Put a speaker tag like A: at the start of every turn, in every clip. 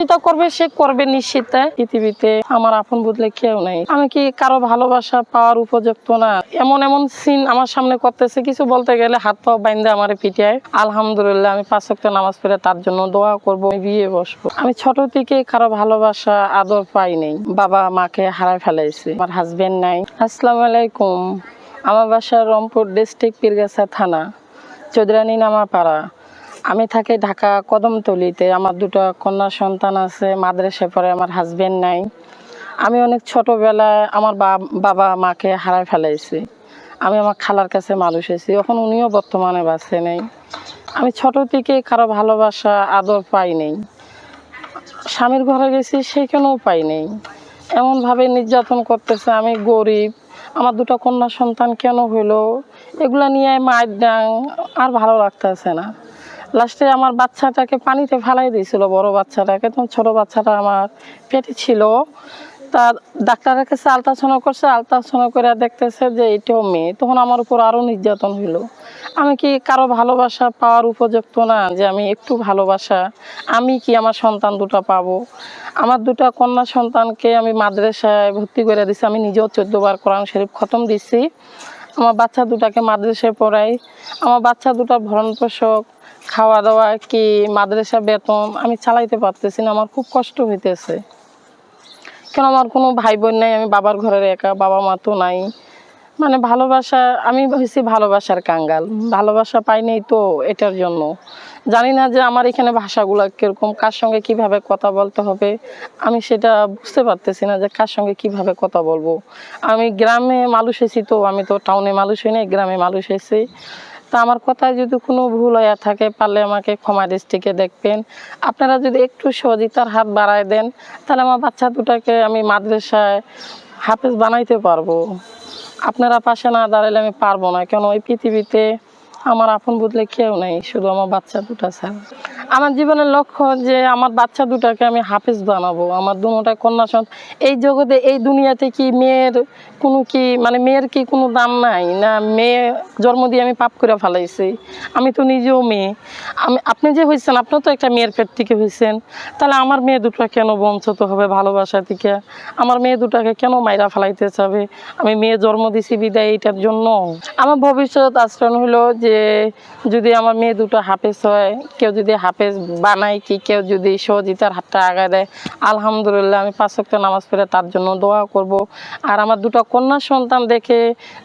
A: যেটা করবে, সে করবে নিশ্চিত। পৃথিবীতে আমার আপন বদলে কেউ নেই। আমি কি কারও ভালোবাসা পাওয়ার উপযুক্ত না? এমন এমন সিন আমার সামনে করতেছে, কিছু বলতে গেলে হাত পা বাইন্দে আমার পিটিয়ায় আলহামদুলিল্লাহ, আমি পাঁচ ওয়াক্ত নামাজ পড়ে তার জন্য দোয়া করব বিয়ে বসবো। আমি ছোট থেকে কারও ভালোবাসা, আদর পাই নাই। বাবা মাকে হারায় ফেলাইছে, আমার হাজবেন্ড নাই। আসসালামু আলাইকুম। আমার বাসা রংপুর ডিস্ট্রিক্ট পীরগাছা থানা, চৌধুরানী নামাপাড়া। আমি থাকি ঢাকা কদমতলিতে। আমার দুটো কন্যা সন্তান আছে, মাদ্রাসায় পরে আমার হাজবেন্ড নাই। আমি অনেক ছোটবেলায় আমার বাবা মাকে হারায় ফেলাইছি। আমি আমার খালার কাছে মানুষ হয়েছি, এখন উনিও বর্তমানে বাঁচে নেই। আমি ছোট থেকে কারও ভালোবাসা, আদর পাই নেই। স্বামীর ঘরে গেছি সেখানেও পাই নেই। এমনভাবে নির্যাতন করতেছে, আমি গরিব। আমার দুটো কন্যা সন্তান কেন হইল? এগুলা নিয়ে মায়ের ডাং আর ভালো লাগতেছে না। লাস্টে আমার বাচ্চাটাকে পানিতে ফেলাই দিয়েছিল, বড় বাচ্চাটাকে। তখন ছোট বাচ্চাটা আমার পেটে ছিল। তা ডাক্তারের কাছে আলট্রাসাউন্ড করছে, আলট্রাসাউন্ড করে দেখতেছে যে এটাও মেয়ে। তখন আমার উপর আরও নির্যাতন হইল। আমি কি কারও ভালোবাসা পাওয়ার উপযুক্ত না যে আমি একটু ভালোবাসা? আমি কি আমার সন্তান দুটো পাবো? আমার দুটো কন্যা সন্তানকে আমি মাদ্রাসায় ভর্তি করে দিছি। আমি নিজেও চোদ্দ বার কোরআন শরীফ খতম দিছি। আমার বাচ্চা দুটাকে মাদ্রাসায় পড়াই। আমার বাচ্চা দুটার ভরণ পোষক খাওয়া দাওয়া কি মাদ্রাসা, বেতন আমি চালাইতে পারতেছি না, আমার খুব কষ্ট হইতেছে। কেন আমার কোনো ভাই বোন নাই, আমি বাবার ঘরের একা, বাবা মা তো নাই। মানে ভালোবাসা, আমি হয়েছি ভালোবাসার কাঙ্গাল। ভালোবাসা পাইনি তো এটার জন্য। জানি না যে আমার এখানে ভাষাগুলো কীরকম, কার সঙ্গে কীভাবে কথা বলতে হবে, আমি সেটা বুঝতে পারতেছি না যে কার সঙ্গে কীভাবে কথা বলব। আমি গ্রামে মানুষ এসেছি তো, আমি তো টাউনে মানুষ হই না গ্রামে মানুষ এসেছি তা আমার কথায় যদি কোনো ভুল হয়ে থাকে, পারলে আমাকে ক্ষমা দৃষ্টিকে দেখবেন। আপনারা যদি একটু সহযোগিতার হাত বাড়ায় দেন, তাহলে আমার বাচ্চা দুটাকে আমি মাদ্রাসায় হাফেজ বানাইতে পারব। আপনারা পাশে না দাঁড়ালে আমি পারব না, কেন ওই পৃথিবীতে আমার আপন বদলে কেউ নেই, শুধু আমার বাচ্চা দুটা ছাড়া আমার জীবনের লক্ষ্য যে আমার বাচ্চা দুটাকে আমি হাফেজ বানাবো, আমার দুটা কন্যা সন্তান। এই জগতে, এই দুনিয়াতে কি মেয়ের কোনো কি মানে মেয়ের কি কোনো দাম নাই? না, মেয়ে জন্ম দিয়ে আমি পাপ করে ফেলাইছি। আমি তো নিজেও মেয়ে। আমি, আপনি যে হয়েছেন আপনিও তো একটা মেয়ের পেট থেকে হয়েছেন তাহলে আমার মেয়ে দুটা কেন বঞ্চিত হবে ভালোবাসা থেকে আমার মেয়ে দুটাকে কেন মাইরা ফেলাইতে চাবে? আমি মেয়ে জন্ম দিছি বিদায় এইটার জন্য। আমার ভবিষ্যৎ আশ্রয় হলো যে যদি আমার মেয়ে দুটো হাফেজ হয়, কেউ যদি হাফেজ বানায় কি কেউ যদি সহজিতার হাতটা আগায় দেয় আলহামদুলিল্লাহ আমি পাঁচ ওয়াক্ত নামাজ পড়ে তার জন্য দোয়া করব। আর আমার দুটো কন্যা সন্তান দেখে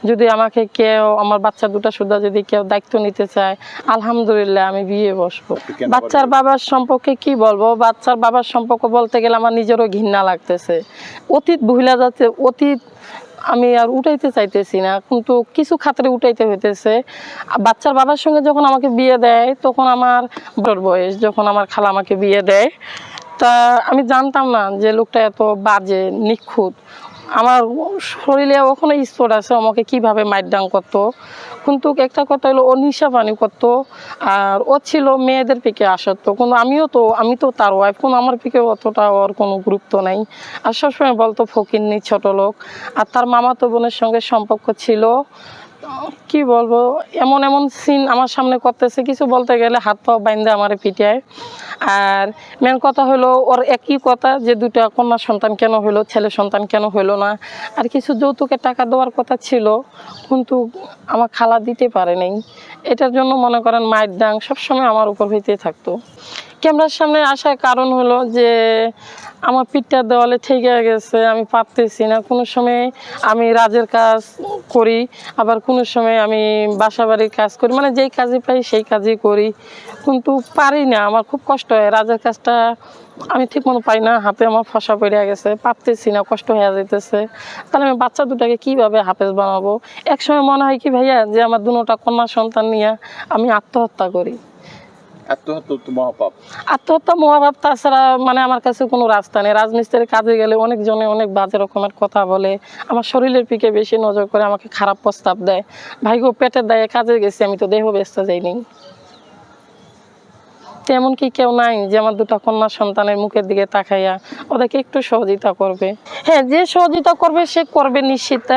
A: যদি আমাকে কেউ আমার বাচ্চা দুটো সুদ্ধা যদি কেউ দায়িত্ব নিতে চায় আলহামদুলিল্লাহ আমি বিয়ে বসবো। বাচ্চার বাবার সম্পর্কে কি বলব? বাচ্চার বাবার সম্পর্ক বলতে গেলে আমার নিজেরও ঘৃণা লাগতেছে। অতীত ভুলা যাচ্ছে অতীত আমি আর উঠাইতে চাইতেছি না, কিন্তু কিছু খাতরে উঠাইতে হইতেছে। বাচ্চার বাবার সঙ্গে যখন আমাকে বিয়ে দেয়, তখন আমার বড় বয়স, যখন আমার খালা আমাকে বিয়ে দেয়, তা আমি জানতাম না যে লোকটা এত বাজে, নিখুঁত। আমার শরীরে ওখানে স্পট আছে, আমাকে কীভাবে মাইডাং করতো। কিন্তু একটা কথা হলো, ও নিশা পানি করতো, আর ও ছিল মেয়েদের পিকে আসতো কিন্তু আমিও তো, আমি তো তার ওয়াইফ কোনো আমার পিকে অতটা ওর কোনো গুরুত্ব নাই। আর সবসময় বলতো ফকিরনি ছোট লোক। আর তার মামাতো বোনের সঙ্গে সম্পর্ক ছিল। কি বলব? এমন এমন সিন আমার সামনে করতেছে, কিছু বলতে গেলে হাত পা বাইন্দে আমার পিটিয়ায় আর মেন কথা হলো, ওর একই কথা যে দুটা কন্যা সন্তান কেন হলো, ছেলে সন্তান কেন হলো না? আর কিছু যৌতুকের টাকা দেওয়ার কথা ছিল, কিন্তু আমার খালা দিতে পারে নাই। এটার জন্য মনে করেন মায়ের ডাং সবসময় আমার উপর হইতে থাকতো। ক্যামেরার সামনে আসার কারণ হলো যে, আমার পিঠটা দেওয়ালে ঠেকে গেছে, আমি পারতেছি না। কোনো সময় আমি রাজের কাজ করি, আবার কোনো সময় আমি বাসা বাড়ির কাজ করি মানে যেই কাজে পাই সেই কাজই করি। কিন্তু পারি না, আমার খুব কষ্ট হয়। রাজার কাজটা আমি ঠিক মতো পাই না, হাতে আমার ফসা পড়ে গেছে, পারতেছি না, কষ্ট হয়ে যেতেছে তাহলে আমি বাচ্চা দুটাকে কীভাবে হাফেজ বানাবো? একসময় মনে হয় কি ভাইয়া, যে আমার দুটা কন্যা সন্তান নিয়ে আমি আত্মহত্যা করি।
B: আত্মহত্যা
A: তাছাড়া মানে আমার কাছে কোনো রাস্তা নেই। রাজমিস্ত্রির কাজে গেলে অনেক বাজে রকমের কথা বলে, আমার শরীরের বেশি নজর করে আমাকে খারাপ প্রস্তাব দেয়। ভাইগো পেটের দায়ে কাজে গেছি, আমি তো দেহ ব্যস্ত যাইনি। তেমন কি কেউ নাই যে আমার দুটা কন্যা সন্তানের মুখের দিকে তাকাইয়া ওদেরকে একটু সহযোগিতা করবে। হ্যাঁ যে সহযোগিতা করবে, সে করবে নিশ্চিত।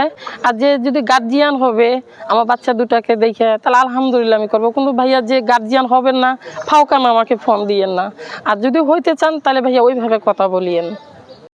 A: আর যে যদি গার্জিয়ান হবে, আমার বাচ্চা দুটাকে দেখে, তাহলে আলহামদুলিল্লাহ আমি করব। কিন্তু ভাইয়া যে গার্জিয়ান হবেন না, ফাউকান আমাকে ফোন দিয়েন না। আর যদি হইতে চান, তাহলে ভাইয়া ওইভাবে কথা বলিয়েন।